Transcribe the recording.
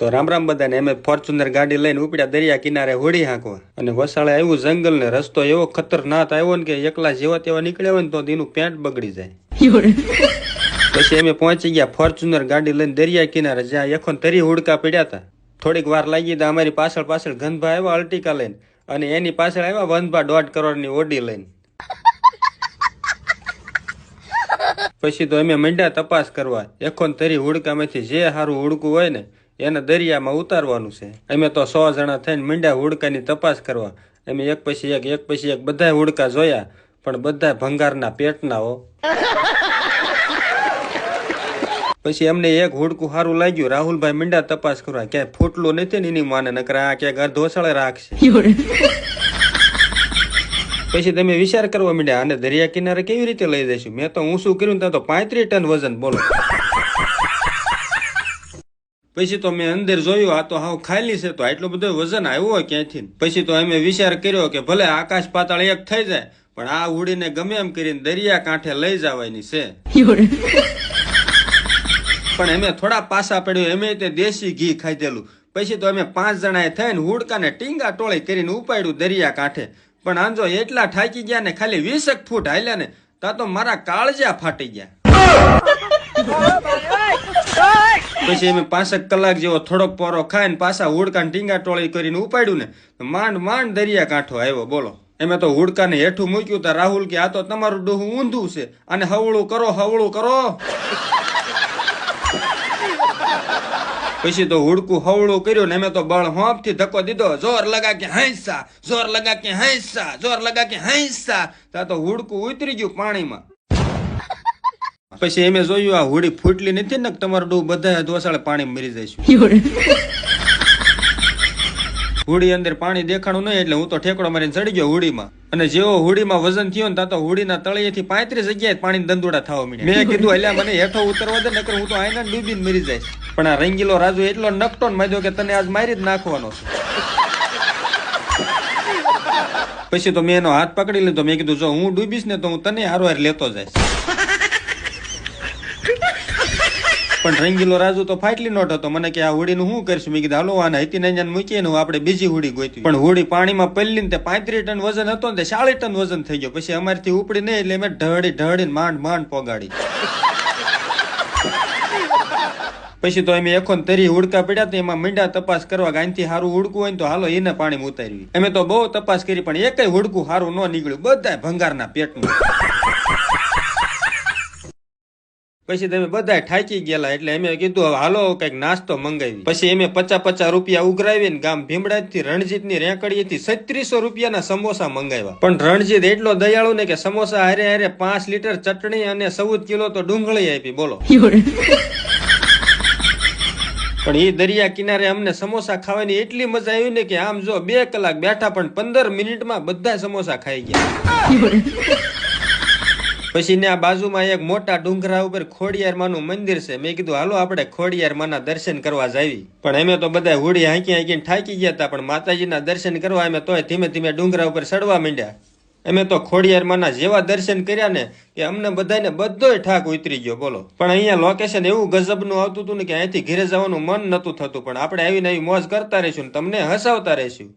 તો રામ રામ બધાને એમ ફોર્ચ્યુનર ગાડી લઈને ઉપડ્યા દરિયા કિનારે હોડી હાંકો અને વસાળે આવ્યું જંગલ ને રસ્તો એવો ખતરનાક આવ્યો ને કે એકલા જેવા તેવા નીકળ્યા હોય ને તો તેનું પેન્ટ બગડી જાય. પછી અમે પહોંચી ગયા ફોર્ચ્યુનર ગાડી લઈને દરિયા કિનારે જ્યાં એખો તરી હુડકા પડ્યા હતા. થોડીક વાર લાગી તો અમારી પાછળ પાછળ ગંધભા આવ્યા અલ્ટિકા લઈને અને એની પાછળ આવ્યા વંધભા દોઢ કરોડની ઓડી લઈને. પછી તો અમે મંડ્યા તપાસ કરવા એખો તરી હુડકામાંથી જે સારું હુડકું હોય ને એને દરિયામાં ઉતારવાનું છે. અમે તો સો જણા થઈને મંડ્યા હુડકાની તપાસ કરવા. અમે એક પછી એક એક પછી એક બધા હુડકા જોયા, પણ બધા ભંગારના પેટના હો. પછી અમને એક હુડકું સારું લાગ્યું. રાહુલભાઈ મીંડા તપાસ કરવા. ક્યાંય ફૂટલું નથી ને એની માને, નકર આ ક્યાંક અર્ધોસળે રાખશે. પછી તમે વિચાર કરવા માંડ્યા આને દરિયા કિનારે કેવી રીતે લઈ જઈશું? મેં તો હું શું કર્યું ત્યાં તો પાંત્રીસ ટન વજન બોલો. પછી તો મેં અંદર જોયું, આ તો હાવ ખાલી છે, તો આટલો બધો વજન આવ્યો ક્યાંથી? પછી તો અમે વિચાર કર્યો કે ભલે આકાશ પાતાળ એક થઈ જાય, પણ આ ઉડીને ગમે એમ કરીને દરિયા કાંઠે લઈ જવાની છે. પણ અમે થોડા પાસા પડ્યું, એમે તે દેશી ઘી ખાધેલું. પછી તો અમે પાંચ જણાએ થઈને હુડકાને ટીંગા ટોળી કરીને ઉપાડ્યું દરિયા કાંઠે. પણ આંજો એટલા થાકી ગયા ને ખાલી વીસક ફૂટ હાલ્યા ને, તા તો મારા કાળજા ફાટી ગયા. પછી અમે પાંસઠ કલાક જેવો થોડોક પોરો ખાઈને પાછા હુડકાને ટીંગા ટોળી કરીને ઉપાડ્યું ને માંડ માંડ દરિયા કાંઠો આવ્યો, બોલો. એમે તો હુડકાને હેઠું મૂક્યું તો, રાહુલ કે, આ તો તમારું ડોહું ઊંધું છે અને હવળું કરો હવળું કરો. પછી તો હુડકું હવળું કર્યું ને અમે તો બળ હોંફથી ધક્કો દીધો, જોર લગા કે હૈસા, જોર લગા કે હૈસા, જોર લગા કે હૈસા. તા તો હુડકું ઉતરી ગયું પાણીમાં. પછી એમે જોયું આ હોળી ફૂટલી નથી ને તમારું ડૂ બધા દોસાળે પાણી મરી જઈશું હુડી અંદર પાણી દેખાણું નહીં એટલે હું તો ઠેકડો મારીને ચડી ગયો હુડીમાં અને જેવો હુડીમાં વજન થયો ને ત્યાં તો હુડીના તળિયેથી પાંત્રીસ જગ્યાએ પાણી દંદોડા થવા મળ્યા મેં કીધું એટલે મને હેઠો ઉતરવા દે નકર હું તો આઈને ડૂબીને મરી જાય પણ આ રંગીલો રાજુ એટલો નકટો ને માર્યો કે તને આજ મારી જ નાખવાનો છે. પછી તો મેં એનો હાથ પકડી લીધો. મેં કીધું જો હું ડૂબીશ ને તો હું તને હારો હાર લેતો જઈશ. પણ રંગીલો રાજુ તો ફાટલી નોટ હતો. મને કે આ હોડીનું શું કરશું? મેં કીધું, હાલો, આને હતી નંજન મૂકીએ ને આપણે બીજી હોડી ગોતી પણ હોડી પાણીમાં પલ્લી ને પાંત્રીસ ટન વજન હતો ને તે ટન વજન થઈ ગયો. પછી અમારથી ઉપડી નહીં એટલે મેં ઢળી ઢળીને માંડ માંડ પોગાડી. પછી તો અમે એખો તરી હુડકા પડ્યા તો એમાં મીંડા તપાસ કરવા ગાંધી સારું હુડકું હોય તો હાલો એને પાણી ઉતારવી અમે તો બહુ તપાસ કરી, પણ એકય હુડકું સારું ન નીકળ્યું. બધા ભંગારના પેટનું. પછી તમે બધા ઠાકી ગયેલા એટલે એમે કીધું હવે હાલો કંઈક નાસ્તો મંગાવી પછી એમે પચાસ પચાસ રૂપિયા ઉઘરાવીને ગામ ભીમડા થી રણજીતની રેકડીએ થી છત્રીસો રૂપિયાના સમોસા મંગાવ્યા. પણ રણજીત એટલો દયાળુ ને કે સમોસા હારે હારે પાંચ લીટર ચટણી અને ચૌદ કિલો તો ડુંગળી આપી બોલો. પણ એ દરિયા કિનારે અમને સમોસા ખાવાની એટલી મજા આવી ને કે આમ જો બે કલાક બેઠા પણ પંદર મિનિટમાં બધા સમોસા ખાઈ ગયા. પછી ને આ બાજુમાં એક મોટા ડુંગરા ઉપર ખોડિયાર માનું મંદિર છે. મેં કીધું, હાલો, આપણે ખોડિયાર માના દર્શન કરવા જાવી. પણ અમે તો બધા હુડી હાંકી હાંકીને થાકી ગયા હતા પણ માતાજીના દર્શન કરવા અમે તોય ધીમે ધીમે ડુંગરા ઉપર ચડવા માંડ્યા. અમે તો ખોડિયાર માના જેવા દર્શન કર્યા ને કે અમને બધાને બધોય ઠાક ઉતરી ગયો, બોલો. પણ અહીંયા લોકેશન એવું ગજબનું આવતું હતું ને કે અહીંથી ઘરે જવાનું મન નતું થતું, પણ આપણે આવીને આવી મોજ કરતા રહીશું ને તમને હસાવતા રહીશું.